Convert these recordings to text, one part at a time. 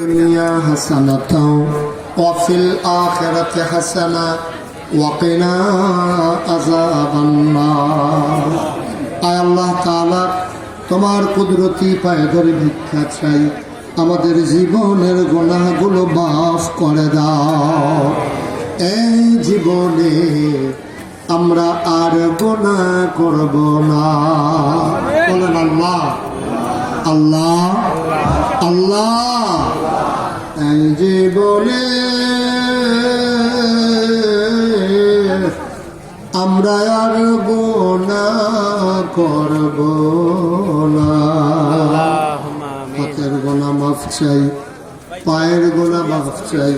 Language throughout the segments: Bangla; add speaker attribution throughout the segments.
Speaker 1: الدنيا حسنة وفي الآخرة حسنة وقنا عذاب النار আয় আল্লাহ তাআলা তোমার কুদরতি পায়ে ধরে ভিক্ষা চাই আমাদের জীবনের গুণাগুলো মাফ করে দাও এই জীবনে আমরা আর গোনা করব না বলেন আল্লাহ আল্লাহ আল্লাহ এই জীবনে আমরা আর গোনা করব না। হাতের গোনা মাফ চাই পায়ের গোনা মাফ চাই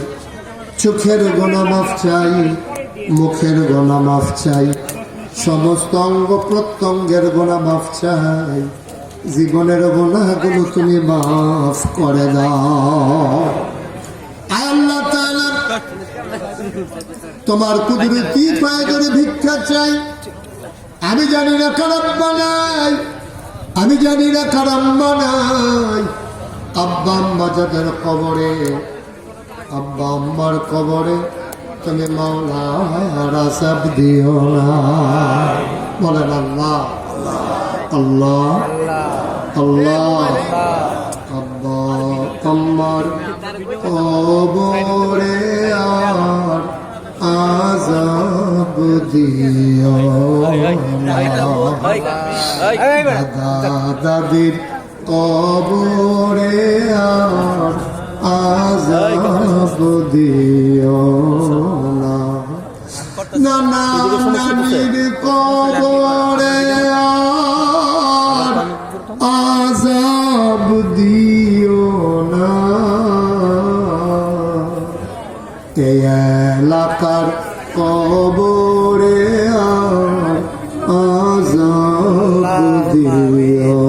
Speaker 1: চোখের গোনা মাফ চাই মুখের গোনা মাফ চাই সমস্ত অঙ্গ প্রত্যঙ্গের গোনা মাফ চাই। জীবনের গোনাগুলো তুমি মাফ করে দাও। তোমার কুদরতি পায়ে ধরে ভিক্ষা চাই। আমি জানি না কারাম বানাই আমি জানি না কারাম বানাই আব্বা আম্মা যাদের কবরে, আব্বা আম্মার কবরে তুমি আসাব দিও না। বলেন আল্লাহ। আল্লাহ। আল্লাহ। আব্বা আম্মার কবরে আর আজাব দিও দাদা দাদির কবরে আর আজাব দিও নানা নানির কবরে আর আজাব দিও না। এলাকার কবরে আর আজাব দিও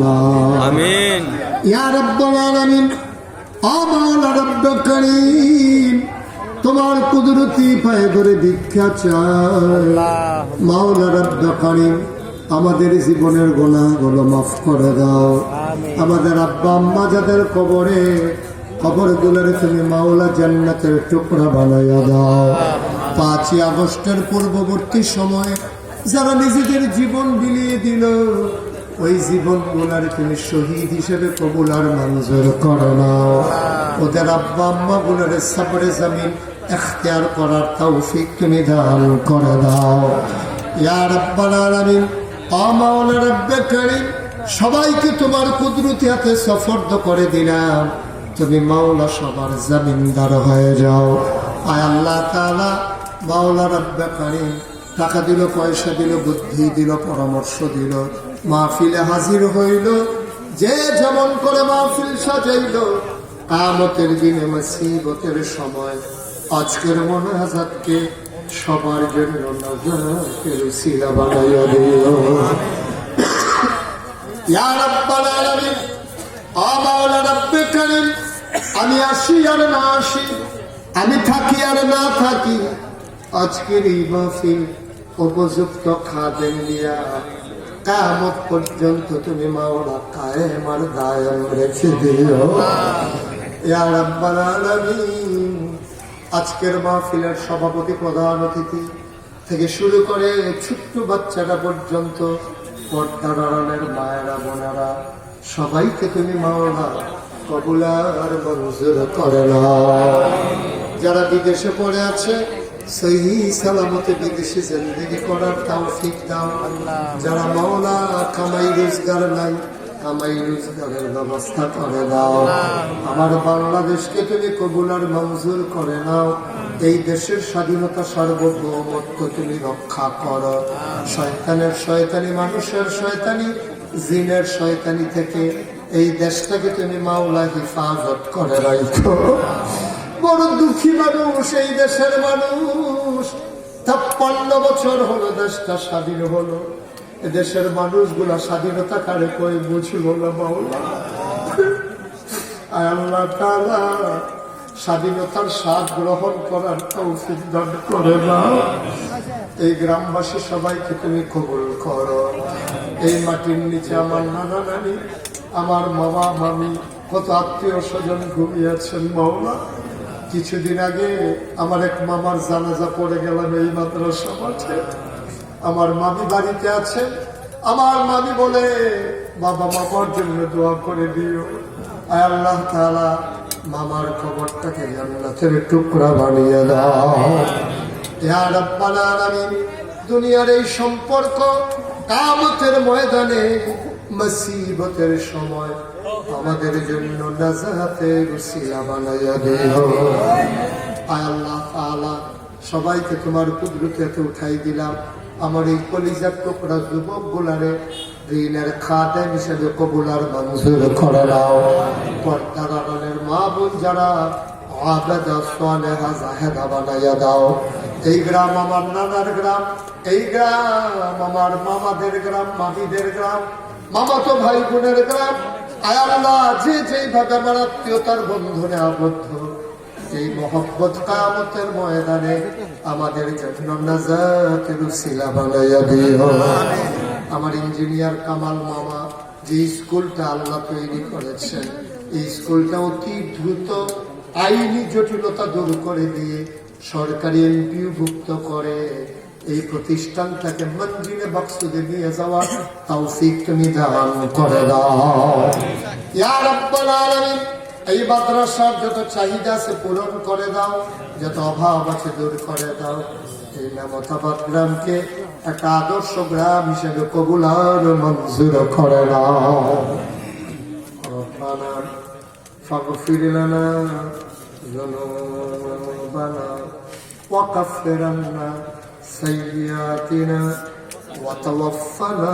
Speaker 1: না।
Speaker 2: আমিন।
Speaker 1: ইয়া রব্বুল আলামিন আমাল রব্ব করিম তোমার কুদরতি পায়ে ধরে ভিক্ষা চাই। মাওলা রব্ব করিম আমাদের জীবনের গোনাগুলো মাফ করে দাও। আমাদের আব্বা আম্মা যাদের কবরে কবর গুলোরে তুমি মাওলা জান্নাতের টুকরা বানাইয়া দাও। পাঁচই আগস্টের পূর্ববর্তী সময়ে যারা নিজেদের জীবন বিলিয়ে দিল ওই জীবনগুলার তুমি শহীদ হিসেবে কবুল আর মঞ্জুর করো নাও ওদের আব্বা আম্মা গুলার সাবরে জামিন এখতিয়ার করার তৌফিক তুমি দান করে দাও। ইয়ার আমাওলা রব্বে করিম সবাইকে তোমার কুদরতি হাতে সফর্দ করে দিলাম। তুমি মাওলা সবার জামিনদার হয়ে যাও, আয় আল্লাহ তাআলা মাওলা রব্বে টাকা দিল, পয়সা দিল, বুদ্ধি দিল, পরামর্শ দিল, মাহফিলে হাজির হইল, যে যেমন করে মাহফিল সাজাইল। কামতের দিনে মুসিবতের সময় আজকের মোনাজাতকে সবার জন্য নজরের বানাইয়া দিও। ইয়া রাব্বাল আলামিন আমাওলা রব্বে করিম আমি আসি আর না আসি, আমি থাকি আর না থাকি। আজকের এই মাহফিল উপযুক্ত খাদেন দিয়া। কামত পর্যন্ত তুমি মাওলা কায়েম আর দায়ম রেখে দিও। আজকের মাহফিলের সভাপতি প্রধান অতিথি থেকে শুরু করে ছোট্ট বাচ্চাটা পর্যন্ত আড়ালের মায়েরা, বোনেরা, সবাইকে তুমি মাওলা কবুলার মঞ্জুর করে না। যারা বিদেশে পড়ে আছে, সেই সালামতে বিদেশে জিন্দগি করার তাও ঠিক দাও। যারা মাওলা কামাই রোজগার নাই, কামাই রোজগারের ব্যবস্থা করে দাও। আমার বাংলাদেশকে তুমি কবুলার মঞ্জুর করে নাও। এই দেশের স্বাধীনতা সার্বভৌমত্ব তুমি রক্ষা করো। শয়তানের শয়তানি, মানুষের শয়তানি, জিনের শয়তানি থেকে এই দেশটাকে তুমি মাওলা হেফাজত করে রাখো। বড় দুঃখী মানুষ, এই দেশের মানুষ। ছাপ্পান্ন বছর হলো দেশটা স্বাধীন হলো। দেশের মানুষগুলা স্বাধীনতা কারে কই বুঝলো না মাওলা? আল্লাহ তাআলা, স্বাধীনতার স্বাদ গ্রহণ করার তৌফিক দান করে না। এই গ্রামবাসী সবাইকে তুমি কবুল করো। এই মাটির নিচে আমার নানা নানি আমার মামা, মামি, কত আত্মীয় স্বজন ঘুমিয়েছেন মাওলা। কিছুদিন আগে আমার এক মামার জানাজা পড়ে গেলাম এই মাদ্রাসা মাঠে। আমার মামি বাড়িতে আছেন আমার মামি বলে, বাবা, মামার জন্য দোয়া করে দিও। আল্লাহ তাআলা মামার খবরটাকে জান্নাতের টুকরা বানিয়ে দাও। ইয়া রাব্বাল আলামিন, দুনিয়ার এই সম্পর্ক কামতের ময়দানে মুসিবতের সময় আমাদের জন্য নাজাতের উসিলা বানাইয়া আল্লাহ সবাইকে তোমার কুদরতে উঠাই দিলাম। আমার এই কলিজার টুকরা যুবক গুলারে ঋণের খাতে হিসেবে কবুলার মঞ্জুর করে পর্দার মা বোন যারা আবেদা জাহেদা বানাইয়া দাও। এই গ্রাম আমার নানার গ্রাম, এই গ্রাম আমার মামাদের গ্রাম, মামিদের গ্রাম মামাতো ভাই বোনের গ্রাম আয় আল্লাহ যে যেইভাবে আমার আত্মীয়তার বন্ধনে আবদ্ধ। এই মহব্বত কামতের ময়দানে আমাদের আমার ইঞ্জিনিয়ার কামাল মামা যে স্কুলটা আল্লাহ তৈরি করেছেন এই স্কুলটা অতি দ্রুত আইনি জটিলতা দূর করে দিয়ে সরকারি এমপিও ভুক্ত করে। এই প্রতিষ্ঠানটাকে মঞ্জিলে বাক্সুদে নিয়ে যাওয়ার তৌফিক তুমি দান করে দাও ইয়া রাব্বাল আলামিন এই মাদ্রাসার যত চাহিদা আছে পূরণ করে দাও যত অভাব আছে দূর করে দাও এই নামতাবাদ গ্রামকে একটা আদর্শ গ্রাম হিসেবে কবুল আর মঞ্জুর করে দাও ربنا فاغفر لنا ذنوبنا وكفر عنا سيئاتنا وتوفنا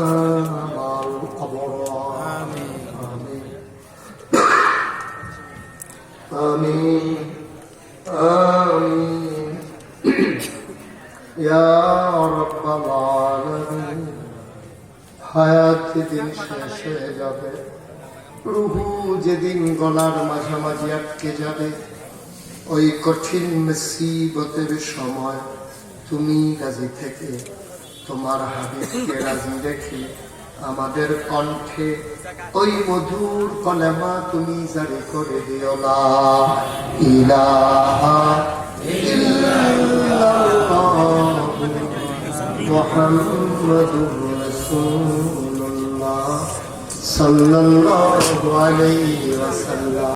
Speaker 1: مع الأبرار آمين آمين آمين يا رب العالمين হায়াত দিন শেষ হয়ে যাবে রুহু যেদিন গলার মাঝামাঝি আটকে যাবে ওই কঠিন মুসিবতের সময় তুমি রাজি থেকে তোমার হাবিবকে রাজি রেখে আমাদের কণ্ঠে ওই মধুর কলেমা তুমি জারি করে দিও ইলাহা মুহাম্মাদুর সাল্লাল্লাহু আলাইহি ওয়াসাল্লাম।